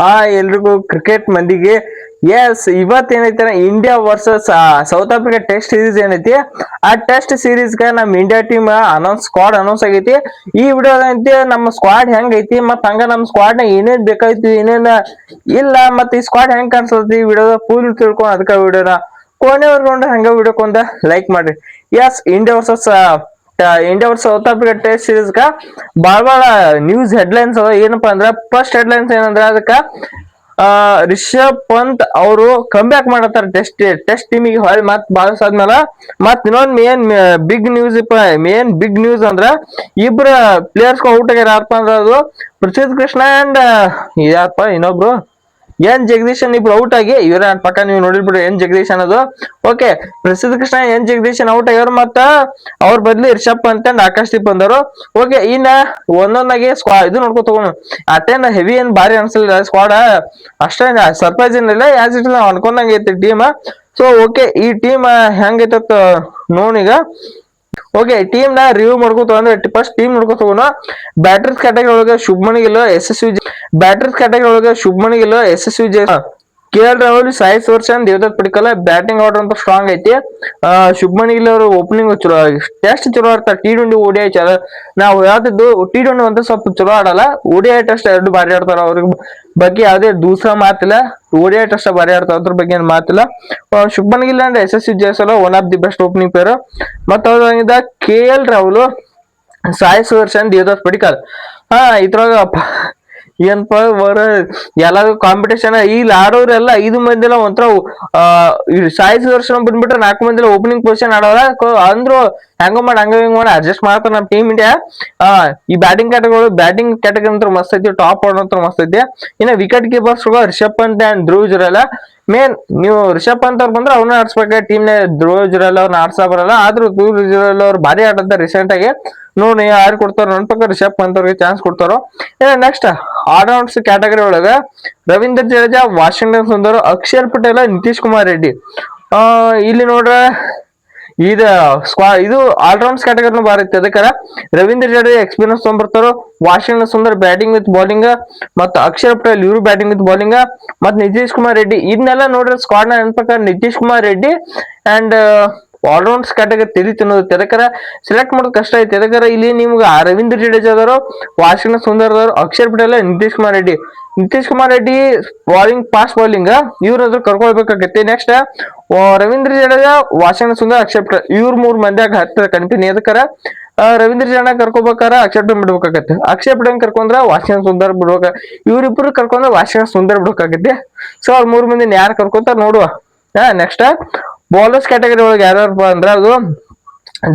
ಹಾ, ಎಲ್ರಿಗೂ ಕ್ರಿಕೆಟ್ ಮಂದಿಗೆ. Yes ಇವತ್ತೇನೈತೆ India versus South Africa test series ಏನೈತಿ. ಆ ಟೆಸ್ಟ್ ಸೀರೀಸ್ ಗ ನಮ್ India team announce squad announce ಆಗೈತಿ. ಈ ವಿಡಿಯೋ ಐತಿ ನಮ್ಮ ಸ್ಕ್ವಾಡ್ ಹೆಂಗ್ ಐತಿ ಮತ್ ಹಂಗ ನಮ್ ಸ್ಕ್ವಾಡ್ನ ಏನೇನ್ ಬೇಕಾಯ್ತು, ಏನೇನ್ ಇಲ್ಲ ಮತ್ ಈ ಸ್ಕ್ವಾಡ್ ಹೆಂಗ್ ಕಾಣಿಸ್ತೈತಿ, ಈ ವಿಡಿಯೋದ ಫುಲ್ ತಿಳ್ಕೊಂಡ್ ಅದಕ್ಕ ವಿಡಿಯೋನ ಕೊನೆವರೆಗೂ ನೋಡ್ರಿ ಹಂಗ ವಿಡಿಯೋಕೊಂದ ಲೈಕ್ ಮಾಡ್ರಿ. Yes India versus India versus South Africa test series ಗ ಬಾಳ ಬಾಳ ನ್ಯೂಸ್ ಹೆಡ್ಲೈನ್ಸ್ ಅವ. ಏನಪ್ಪಾ ಅಂದ್ರ ಫಸ್ಟ್ ಹೆಡ್ಲೈನ್ಸ್ ಏನಂದ್ರ, ಅದಕ್ಕ ರಿಷಬ್ ಪಂತ್ ಅವರು ಕಮ್ ಬ್ಯಾಕ್ ಮಾಡತ್ತಾರ ಟೆಸ್ಟ್ ಟೆಸ್ಟ್ ಟೀಮಿಗೆ ಹೊಳ್ಳಿ ಮತ್ ಬಾಳಸ್ ಆದ್ಮೇಲೆ ಮತ್ ಇನ್ನೊಂದ್ ಮೇನ್ ಬಿಗ್ ನ್ಯೂಸ್ ಇಪ್ಪ ಮೇನ್ ಬಿಗ್ ನ್ಯೂಸ್ ಅಂದ್ರ, ಇಬ್ರ ಪ್ಲೇಯರ್ಸ್ ಔಟ್ ಆಗ್ಯಾರ ಯಾರಪ್ಪ ಅಂದ್ರ ಅದು ಪ್ರಸಿದ್ಧ ಕೃಷ್ಣ ಅಂಡ್ ಯಾರಪ್ಪ ಇನ್ನೊಬ್ರು? ಎನ್ ಜಗದೀಶನ್ ಇಬ್ರು ಔಟ್ ಆಗಿ, ಇವ್ರ ಪಕ್ಕ ನೀವು ನೋಡಿರ್ಬಿಡ್ರಿ ಎನ್ ಜಗದೀಶ್ ಅನ್ನೋದು. Okay Prasidh Krishna N Jagadeesan out ಆಗ್ಯಾರ ಮತ್ತ ಅವ್ರ ಬದ್ಲಿ ರಿಷಬ್ ಅಂತ ಆಕಾಶ್ ದೀಪ್ ಬಂದರು ಓಕೆ ಇನ್ನ ಒಂದೊಂದಾಗಿ ಸ್ಕ್ವಾ ಇದು ನೋಡ್ಕೊ ತಗೊಂಡು. ಅಟೇನ್ ಹೆವಿ ಏನ್ ಭಾರಿ ಅನ್ಸಲಿಲ್ಲ ಸ್ಕ್ವಾಡ್ ಅಷ್ಟೇ ಸರ್ಪ್ರೈಸ್ ಏನಿಲ್ಲ ಯಾಸ್ ಇಟ್ ಅನ್ಕೊಂಡಂಗೆ ಐತಿ ಟೀಮ್ ಸೊ ಓಕೆ ಈ ಟೀಮ್ ಹೆಂಗೈತ ನೋಡೀಗ ಓಕೆ ಟೀಮ್ನ ರಿವ್ಯೂ ಮಾಡ್ಕೊತ ಅಂದ್ರೆ ಫಸ್ಟ್ ಟೀಮ್ ನೋಡ್ಕೊತ ಹೋಗೋಣ. ಬ್ಯಾಟರ್ಸ್ ಕ್ಯಾಟಗರಿ ಒಳಗೆ ಶುಭ್ಮನ್ ಗಿಲ್ ಎಸ್ ಎಸ್ ಯು ಬ್ಯಾಟರ್ಸ್ ಕ್ಯಾಟಗರಿ ಒಳಗೆ ಶುಭ್ಮನ್ ಗಿಲ್ ಎಸ್ S you J K L Rahul, Sai Sudharsan, Devdutt Padikkal batting order ಅಂತ ಸ್ಟ್ರಾಂಗ್ ಐತಿ. ಶುಭ್ಮನ್ ಗಿಲ್ ಅವರು ಓಪನಿಂಗ್ ಚಲೋ ಟೆಸ್ಟ್ ಚಲೋ ಆಡ್ತಾರೆ ಟಿ ಟ್ವೆಂಟಿ ಓಡಿಐ ಚಲೋ ನಾವು ಯಾವ್ದಿದ್ದು ಟಿ ಟ್ವೆಂಟಿ ಅಂತ ಸ್ವಲ್ಪ ಚಲೋ ಆಡಲ್ಲ ಓಡಿಐ ಟೆಸ್ಟ್ ಎರಡು ಬಾರಿ ಆಡ್ತಾರ ಅವ್ರಿಗೆ. ಬಗ್ಗೆ ಯಾವ್ದೇ ದೂಸರ ಮಾತಿಲ್ಲ ಓಡಿಐ ಟೆಸ್ಟ್ ಬಾರಿ ಆಡ್ತಾರ, ಅದ್ರ ಬಗ್ಗೆ ಏನು ಮಾತಿಲ್ಲ. Shubman Gill and S S Jaiswal one of the best opening player ಮತ್ತ ಅವ್ರಿಂದ ಕೆ ಎಲ್ ರಾಹುಲ್, ಸಾಯಿ ಸುದರ್ಶನ್ ದೇವದಾಸ್ ಪಡಿಕಲ್. ಹಾ, ಇದ್ರಾಗ ಏನಪ್ಪ ಬರ ಎಲ್ಲಾರು ಕಾಂಪಿಟೇಷನ್ ಇಲ್ಲಿ ಆಡೋರೆಲ್ಲ ಐದು ಮಂದಿ ಎಲ್ಲ ಒಂಥರ ಸಾಯಿ ಸುದರ್ಶನ ಬಂದ್ಬಿಟ್ರೆ ನಾಲ್ಕು ಮಂದಿ ಓಪನಿಂಗ್ ಪೊಸಿಷನ್ ಆಡೋರ ಅಂದ್ರು ಹೆಂಗ ಮಾಡಿ, ಹಂಗ ಹಿಂಗ್ ಮಾಡಿ ಅಡ್ಜಸ್ಟ್ ಮಾಡ್ತಾರ ನಮ್ಮ ಟೀಮ್ ಇಂಡಿಯಾ ಈ ಬ್ಯಾಟಿಂಗ್ ಕ್ಯಾಟಗರಿ ಬ್ಯಾಟಿಂಗ್ ಕ್ಯಾಟಗರಿ ಅಂತ ಮಸ್ತ್ ಐತಿ ಟಾಪ್ ಆರ್ಡರ್ ಅಂತ ಮಸ್ತ್ ಐತಿ. ಇನ್ನ wicket keepers Rishabh Pant and Dhruv Jurel main ನೀವು ರಿಷಬ್ ಪಂತ್ ಅವ್ರು ಬಂದ್ರೆ ಅವ್ನ ಆಡ್ಸ್ಬೇಕು ಟೀಮ್ ನೇ ಧ್ರುವ ಜುರಲ್ಲ ಅವ್ರನ್ನ ಆಡ್ಸಾ ಬರಲ್ಲ. ಆದ್ರೂ ಧ್ರುವ ಜುರೇಲ್ ಅವ್ರು ಭಾರಿ ಆಡಂತ ರೀಸೆಂಟ್ ಆಗಿ. ನೋಡಿ ಯಾರು ಕೊಡ್ತಾರೋ ನನ್ನ ಪಕ್ಕ ರಿಷಬ್ ಪಂತ್ ಅವ್ರಿಗೆ ಚಾನ್ಸ್ ಕೊಡ್ತಾರೋ. ನೆಕ್ಸ್ಟ್ ಆಲ್ರೌಂಡ್ಸ್ ಕ್ಯಾಟಗರಿ ಒಳಗ ರವೀಂದ್ರ ಜಡೇಜಾ, ವಾಷಿಂಗ್ಟನ್ ಸುಂದರ್ ಅಕ್ಷರ್ ಪಟೇಲ, ನಿತೀಶ್ ಕುಮಾರ್ ರೆಡ್ಡಿ. ಇಲ್ಲಿ ನೋಡ್ರ ಇದ ಸ್ಕ್ವಾ ಇದು ಆಲ್ರೌಂಡ್ಸ್ ಕ್ಯಾಟಗರಿನೂ ಬಾರಿ ಐತಿ ಅದಕ್ಕಾರ Ravindra Jadeja experience ತೊಗೊಂಡ್ಬರ್ತಾರೋ. Washington Sundar batting with bowling ಮತ್ತು ಅಕ್ಷರ್ ಪಟೇಲ್ ಇವರು ಬ್ಯಾಟಿಂಗ್ ವಿತ್ ಬೌಲಿಂಗ್ ಮತ್ತು ನಿತೀಶ್ ಕುಮಾರ್ ರೆಡ್ಡಿ. ಇದನ್ನೆಲ್ಲ ನೋಡ್ರಿ ಸ್ಕ್ವಾಡ್ನ ಪ್ರಕಾರ Nitish Kumar Reddy and allrounders category ತೆರಿ ತಿನ್ನೋದು. ತೆದಕರ ಸೆಲೆಕ್ಟ್ ಮಾಡೋದು ಕಷ್ಟ ಐತಿ. ತೆದಕರ ಇಲ್ಲಿ ನಿಮ್ಗೆ ರವೀಂದ್ರ ಜಡೇಜಾ ಅದವರು Washington Sundar ಅದವರು Axar Patel Nitish Kumar Reddy. Nitish Kumar Reddy bowling fast bowling ಇವ್ರದ್ದು ಕರ್ಕೊಳ್ಬೇಕಾಗತ್ತೆ. ನೆಕ್ಸ್ಟ್ ರವೀಂದ್ರ ಜಡೇಜಾ ವಾಷಿಂಗ್ಟನ್ ಸುಂದರ್, ಅಕ್ಷರ್ ಪಟೇಲ್ ಇವ್ರ ಮೂರ್ ಮಂದಿಯಾಗ ಹತ್ತಿರ ಕಂಟಿನ್ಯೂ ಎದಕ್ಕಾರ ರವೀಂದ್ರ ಜಡೇಜಾ ಕರ್ಕೋಬೇಕಾರ, ಅಕ್ಷರ್ ಪಟೇಲ್ ಬಿಡ್ಬೇಕಾಗತ್ತೆ. ಅಕ್ಷರ್ ಪಟೇಲ್ ಕರ್ಕೊಂಡ್ರ ವಾಷಿಂಗ್ಟನ್ ಸುಂದರ್ ಬಿಡ್ಬೇಕ ಇವ್ರಿಬ್ರು ಕರ್ಕೊಂಡ್ರ ವಾಷಿಂಗ್ಟನ್ ಸುಂದರ್ ಬಿಡ್ಬೇಕಾಗತ್ತೆ. ಸೊ ಅವ್ರ ಮೂರ್ ಮಂದಿ ಯಾರು ಕರ್ಕೊಂತ ನೋಡುವ. ನೆಕ್ಸ್ಟ್ ಬೌಲರ್ಸ್ ಕ್ಯಾಟಗರಿ ಒಳಗೆ ಯಾರ್ಯಾರಪ್ಪ ಅಂದ್ರೆ ಅದು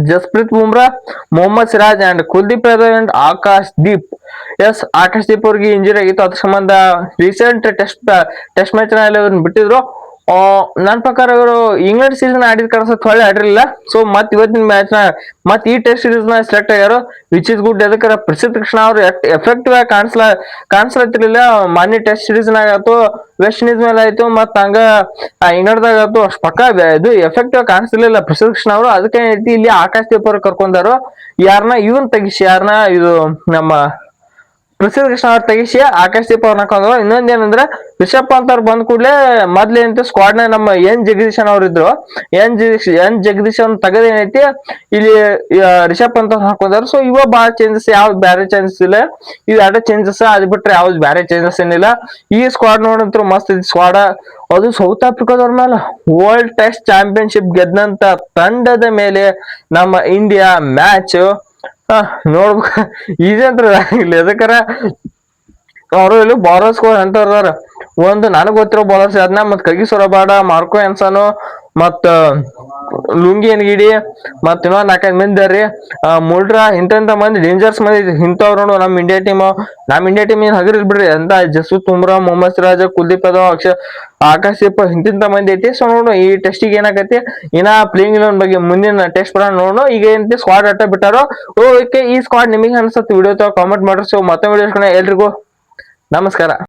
Jasprit Bumrah Mohammed Siraj and Kuldeep Yadav and Akash Deep yes Akash Deep ಅವ್ರಿಗೆ ಇಂಜುರಿ ಆಗಿತ್ತು. ಅದ್ರ ಸಂಬಂಧ ರೀಸೆಂಟ್ ಟೆಸ್ಟ್ ಟೆಸ್ಟ್ ಮ್ಯಾಚ್ನಲ್ಲಿ ಅವ್ರನ್ನ ಬಿಟ್ಟಿದ್ರು. ಆ, ನನ್ ಪ್ರಕಾರ ಇವರು ಇಂಗ್ಲೆಂಡ್ ಸೀಸನ್ ಆಡಿದ ಕಾಣಿಸುತ್ತೆ ಒಳ್ಳೆ ಆಡಿರಲಿಲ್ಲ. ಸೊ ಮತ್ ಇವತ್ತಿನ ಮ್ಯಾಚ್ನ ಈ ಟೆಸ್ಟ್ ಸೀರೀಸ್ನ ಸೆಲೆಕ್ಟ್ ಆಗ್ಯಾರ. ವಿಚ್ ಇಸ್ ಗುಡ್ ಎದಕ್ಕಾರ ಪ್ರಸಿದ್ಧ ಕೃಷ್ಣ ಅವರು ಎಫೆಕ್ಟಿವ್ ಆಗಿ ಕಾಣಿಸ್ಲ ಕಾಣಿಸ್ಲತ್ತಿರ್ಲಿಲ್ಲ. ಮಾನ್ಯ ಟೆಸ್ಟ್ ಸೀರೀಸ್ ನಾಗ ಆಯ್ತು ವೆಸ್ಟ್ ಇಂಡೀಸ್ ಮೇಲೆ ಆಯ್ತು ಮತ್ ಹಂಗ ಇಂಗ್ಲೆಂಡ್ದಾಗ ಆಯ್ತು. ಅಷ್ಟು ಪಕ್ಕ ಇದು ಎಫೆಕ್ಟಿವ್ ಆಗಿ ಕಾಣಿಸ್ಲಿಲ್ಲ ಪ್ರಸಿದ್ಧ ಕೃಷ್ಣ ಅವರು. ಅದಕ್ಕೆ ಇಲ್ಲಿ ಆಕಾಶ್ ದೀಪ್ ಅವ್ರು ಕರ್ಕೊಂಡಾರು. ಯಾರನ್ನ ಇವನ್ ತೆಗಿಸಿ ಯಾರನ್ನ ಇದು ನಮ್ಮ ಪ್ರಸಿದ್ಧ ಕೃಷ್ಣ ಅವ್ರ ತೆಗಿಸಿ ಆಕಾಶ್ ದೀಪ ಅವ್ರನ್ನ ಹಾಕೊಂಡ್ರು ಇನ್ನೊಂದ್ ಏನಂದ್ರೆ ರಿಷಬ್ ಪಂತ್ ಅವ್ರು ಬಂದ ಕೂಡಲೇ ಮೊದ್ಲೇನಂತ ಸ್ಕ್ವಾಡ್ನ ನಮ್ಮ ಎನ್ ಜಗದೀಶನ್ ಅವ್ರು ಇದ್ರು. ಎನ್ ಜಗದೀಶ್ ಎನ್ ಜಗದೀಶ್ ಅವ್ನ ತೆಗದ್ ಏನೈತಿ, ಇಲ್ಲಿ ರಿಷಬ್ ಪಂತ್ ಅವ್ರು ಹಾಕೊಂಡಾರ. ಸೊ ಇವ ಬಹಳ ಚೇಂಜಸ್ ಯಾವ್ದು ಬ್ಯಾರೆ ಚೇಂಜಸ್ ಇಲ್ಲ. ಇವ್ ಎರಡು ಚೇಂಜಸ್ ಅದ್ ಬಿಟ್ರೆ ಯಾವ್ದು ಬ್ಯಾರೆ ಚೇಂಜಸ್ ಏನಿಲ್ಲ. ಈ ಸ್ಕ್ವಾಡ್ ನೋಡಂತ್ರು ಮಸ್ತ್ ಇದ್ ಸ್ಕ್ವಾಡ್ ಅದು ಸೌತ್ ಆಫ್ರಿಕಾದವ್ರ ಮೇಲೆ ವರ್ಲ್ಡ್ ಟೆಸ್ಟ್ ಚಾಂಪಿಯನ್ಶಿಪ್ ಗೆದ್ದಂತ ತಂಡದ ಮೇಲೆ ನಮ್ಮ ಇಂಡಿಯಾ ಮ್ಯಾಚ್ ನೋಡ್ಬೇಕು. ಅಂತ ಇಲ್ಲ. ಎದಕ್ಕಾರ ಅವರು ಇಲ್ಲಿ ಬಾಲರ್ಸ್ ಎಂತವ್ರ ಒಂದು, ನನಗ್ ಗೊತ್ತಿರೋ ಬಾಲರ್ಸ್ ಅದನ್ನ ಮತ್ ಕಗಿ ಸೊರಬಾಡ ಮಾರ್ಕೋ ಎನ್ಸಾನು ಮತ್ತ ಲುಂಗಿ ಎನ್ಗಿಡಿ ಮತ್ತ ಇನ್ನೊಂದ್ ನಾಲ್ಕೈದು ಮಂದಿ ರೀ. ಮುಲ್ಡ್ರಾ ಇಂತ ಮಂದಿ ಡೇಂಜರ್ಸ್ ಮಂದಿ ಇಂಥವ್ರು ನೋಡು, ನಮ್ ಇಂಡಿಯಾ ಟೀಮ್ ನಮ್ ಇಂಡಿಯಾ ಟೀಮ್ ಏನ್ ಹಗರಿಲ್ ಬಿಡ್ರಿ. ಅಂತ ಜಸು ತುಮ್ರಾ, ಮೊಹಮ್ಮದ್ ಸಿರಾಜ್, ಕುಲ್ದೀಪ್ ಯಾದವ್ ಆಕಾಶ್ ದೀಪ್ ಇಂತಿಂತ ಮಂದಿ ಐತಿ. ಸೊ ನೋಡು, ಈ ಟೆಸ್ಟಿಗೆ ಏನಾಗೈತಿ ಇನ್ನ ಪ್ಲೇಯಿಂಗ್ ಇಲೆವನ್ ಬಗ್ಗೆ ಮುಂದಿನ ಟೆಸ್ಟ್ ಬರೋಣ ನೋಡೋಣ ಈಗ ಏನಂತಿ ಸ್ಕ್ವಾಡ್ ಅಟ್ಟ ಬಿಟ್ಟಾರೋ? ಓಕೆ ಈ ಸ್ಕ್ವಾಡ್ ನಿಮಗೆ ಅನ್ಸತ್ತೆ? ವಿಡಿಯೋ ಕಾಮೆಂಟ್ ಮಾಡ್ರಿ. ಸೊ ಮತ್ತೆ ವಿಡಿಯೋ ಎಲ್ರಿಗೂ ನಮಸ್ಕಾರ.